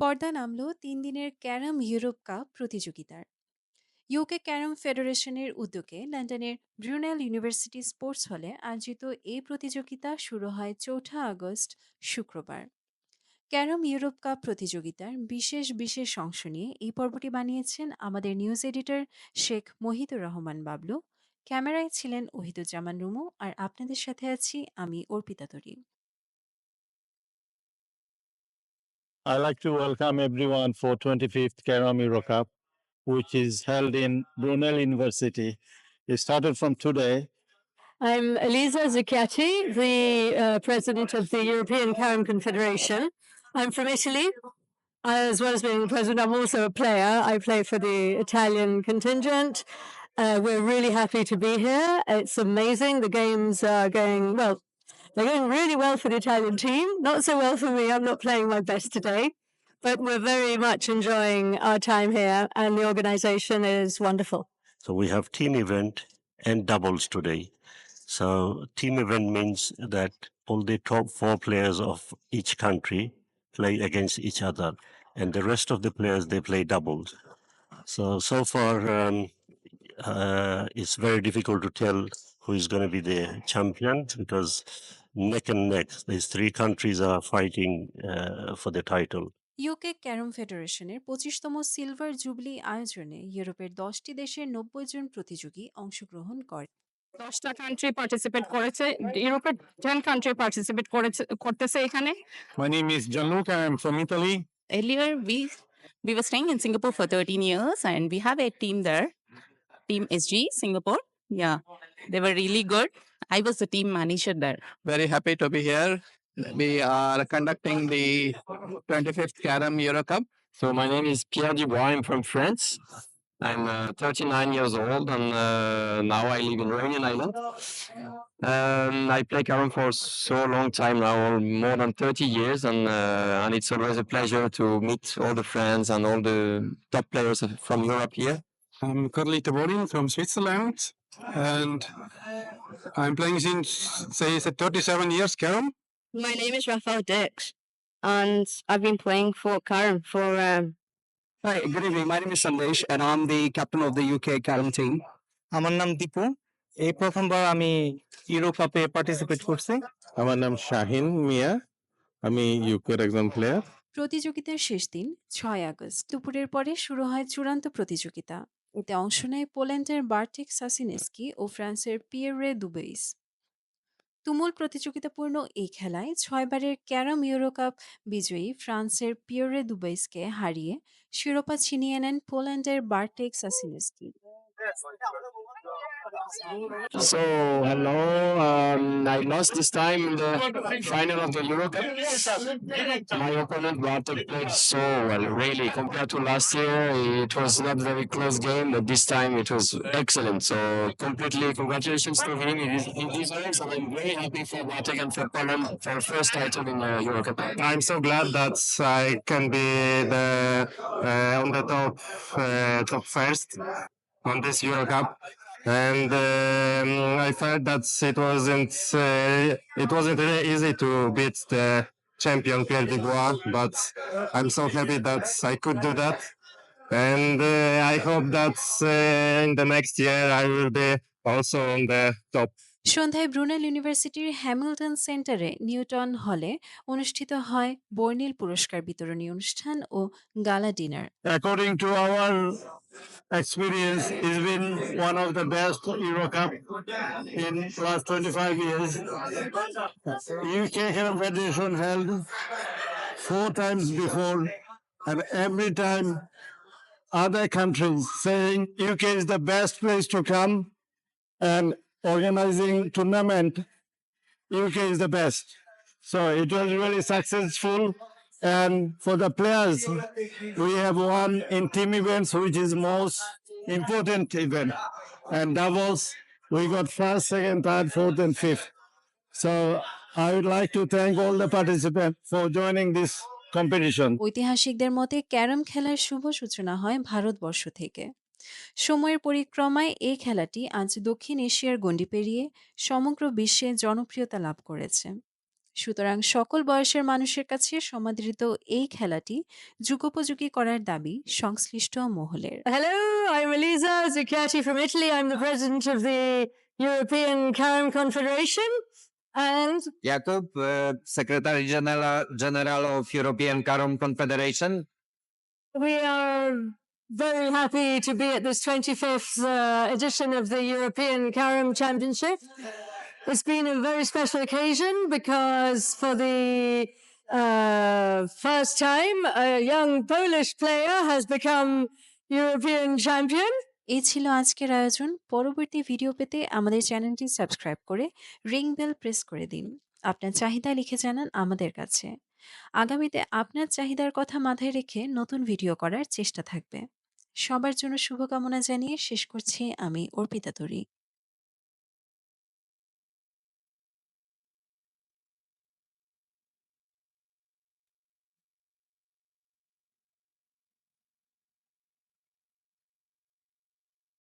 পর্দা নামল তিন দিনের ক্যারাম ইউরোপ কাপ প্রতিযোগিতার। ইউকে ক্যারাম ফেডারেশনের উদ্যোগে লন্ডনের ব্রুনেল ইউনিভার্সিটি স্পোর্টস হলে আয়োজিত এই প্রতিযোগিতা শুরু হয় চৌঠা আগস্ট, শুক্রবার। ক্যারাম ইউরোপ কাপ প্রতিযোগিতার বিশেষ বিশেষ অংশ নিয়ে এই পর্বটি বানিয়েছেন আমাদের নিউজ এডিটর শেখ মহিদুর রহমান বাবলু। ক্যামেরায় ছিলেন ওহিদুজ্জামান রুমু আর আপনাদের সাথে আছি আমি অর্পিতা তরি। I'd like to welcome everyone for 25th Carom Euro Cup, which is held in Brunel University. It started from today. I'm Elisa Zucchiati, the uh, president of the European Karam Confederation. I'm from Italy. As well as being the president, I'm also a player. I play for the Italian contingent. Uh, we're really happy to be here. It's amazing. The games are going, well, they're going really well for the Italian team. Not so well for me. I'm not playing my best today. But we're very much enjoying our time here, and the organization is wonderful. So we have team event and doubles today. So team event means that all the top four players of each country play against each other, and the rest of the players they play doubles. So so far, um, uh, it's very difficult to tell who is going to be the champion because neck and neck, these three countries are fighting uh, for the title. UK carrom ফেডারেশনের পঁচিশতম silver jubilee আয়োজনে ইউরোপের দশটি দেশের নব্বই জন প্রতিযোগী অংশগ্রহণ করে দশটা কান্ট্রি পার্টিসিপেট করেছে ইউরোপের টেন কান্ট্রি পার্টিসিপেট করেছে করতেছে এখানে My name is Gianluca. I'm from Italy. earlier we we were staying in Singapore for 13 years and we have a team there, Team SG Singapore. Yeah, they were really good. I was the team manager there. very happy to be here. We are conducting the 25th Caram Euro Cup. So my name is Pierre Dubois. I'm from France. I'm uh, 39 years old and uh, now I live in Reunion Island. Um, I play carom for so long time now, more than 30 years, and uh, and it's always a pleasure to meet all the friends and all the top players from Europe here. I'm Carlito Borin from Switzerland, and I'm playing since say it's 37 years carom. My name is Raphael Dix, and I've been playing for Karen for um, Hi, good evening. My name is Sandesh and I'm the captain of the UK Carom team. আমার নাম দীপু এই প্রথমবার আমি euro কাপে participate করছি আমার নাম শাহিন মিয়া আমি ইউকের একজন প্লেয়ার প্রতিযোগিতার শেষ দিন ছয় আগস্ট দুপুরের পরে শুরু হয় চূড়ান্ত প্রতিযোগিতা এতে অংশ নেয় পোল্যান্ডের বার্টিক সাসিনেস্কি ও ফ্রান্সের পিয়েরে দুবেইস। তুমুল প্রতিযোগিতাপূর্ণ এই খেলায় ছয়বারের ক্যারাম ইউরো কাপ বিজয়ী ফ্রান্সের পিয়রে দুবাইসকে হারিয়ে শিরোপা ছিনিয়ে নেন পোল্যান্ডের বার্টেক সাসিনেস্কি। So hello, um, I lost this time in the final of the Euro Cup. My opponent Bartek played so well, really. Compared to last year, it was not very close game, but this time it was excellent. So completely congratulations to him. Des- he deserves, and I'm very happy for Bartek and for Poland for first title in the Euro Cup. I'm so glad that I can be the uh, on the top uh, top first on this Euro Cup. And um, I felt that it wasn't uh, it wasn't really easy to beat the champion Pierre Dubois, but I'm so happy that I could do that. And uh, I hope that uh, in the next year I will be also on the top. সন্ধ্যায় ব্রুনেল ইউনিভার্সিটির Hamilton সেন্টারে Newton হলে অনুষ্ঠিত হয় বর্নিল পুরস্কার বিতরণী অনুষ্ঠান ও gala dinner. According to our experience is been one of the best Euro cup in last twenty five years UK held federation held four times before and every time other countries saying UK is the best place to come and organizing tournament, UK is the best. So it was really successful. And for the players, we have won in team events, which is most important event. And doubles, we got first, second, third, fourth, and fifth. So I would like to thank all the participants for joining this competition. ঐতিহাসিকদের মতে carrom খেলার শুভ সূচনা হয় ভারতবর্ষ থেকে সময়ের পরিক্রমায় এই খেলাটি আজ দক্ষিণ এশিয়ার গণ্ডি পেরিয়ে সমগ্র বিশ্বে জনপ্রিয়তা লাভ করেছে। সুতরাং সকল বয়সের মানুষের কাছে সমাদৃত এই খেলাটি যুগোপযোগী করার দাবি সংশ্লিষ্ট মহলের। Hello I Eliza জিকিয়াটি from Italy European carrom confederation and Yakub secretary general general of European carrom confederation we are very happy to be at this 25th uh, edition of the European Carom Championship. It's been a very special occasion because for the uh, first time, a young Polish player has become European champion. এই ছিল আজকের আয়োজন পরবর্তী video পেতে আমাদের চ্যানেলটি subscribe করে ring bell press করে দিন আপনার চাহিদা লিখে জানান আমাদের কাছে আগামীতে আপনার চাহিদার কথা মাথায় রেখে নতুন ভিডিও করার চেষ্টা থাকবে সবার জন্য শুভকামনা জানিয়ে শেষ করছি। আমি অর্পিতা তরি।